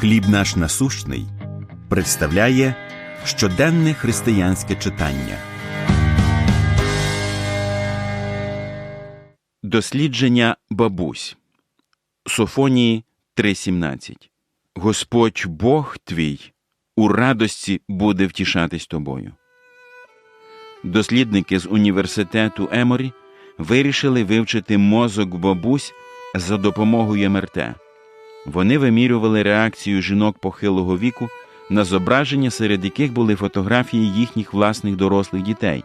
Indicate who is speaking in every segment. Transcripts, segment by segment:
Speaker 1: Хліб наш насущний представляє щоденне християнське читання. Дослідження бабусь Софонії 3.17 Господь Бог твій у радості буде втішатись тобою. Дослідники з університету Еморі вирішили вивчити мозок бабусь за допомогою МРТ. Вони вимірювали реакцію жінок похилого віку на зображення, серед яких були фотографії їхніх власних дорослих дітей,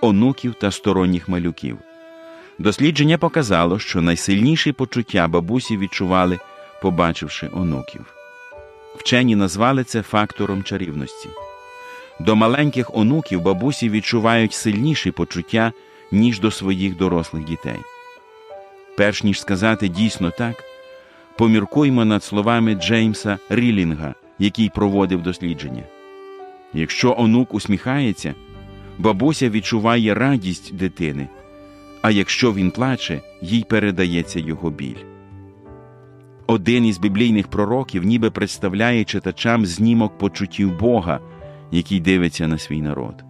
Speaker 1: онуків та сторонніх малюків. Дослідження показало, що найсильніші почуття бабусі відчували, побачивши онуків. Вчені назвали це фактором чарівності. До маленьких онуків бабусі відчувають сильніші почуття, ніж до своїх дорослих дітей. Перш ніж сказати дійсно так, поміркуймо над словами Джеймса Рілінга, який проводив дослідження. Якщо онук усміхається, бабуся відчуває радість дитини, а якщо він плаче, їй передається його біль. Один із біблійних пророків ніби представляє читачам знімок почуттів Бога, який дивиться на свій народ.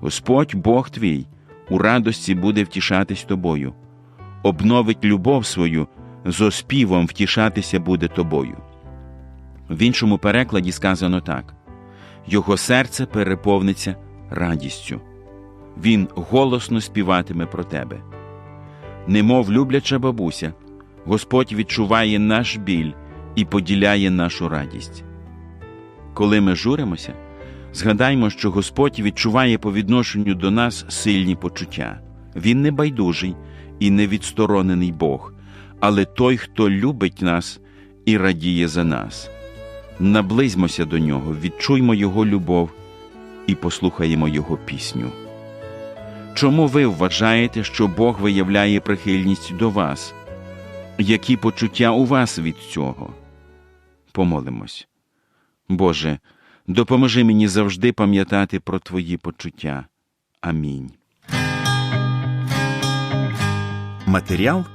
Speaker 1: Господь Бог твій у радості буде втішатись тобою, обновить любов свою, з оспівом втішатися буде тобою. В іншому перекладі сказано так: Його серце переповниться радістю, Він голосно співатиме про тебе. Немов любляча бабуся, Господь відчуває наш біль і поділяє нашу радість. Коли ми журимося, згадаймо, що Господь відчуває по відношенню до нас сильні почуття. Він не байдужий і не відсторонений Бог, але той, хто любить нас і радіє за нас. Наблизьмося до нього, відчуймо Його любов і послухаємо Його пісню. Чому ви вважаєте, що Бог виявляє прихильність до вас? Які почуття у вас від цього? Помолимось. Боже, допоможи мені завжди пам'ятати про Твої почуття. Амінь. Матеріал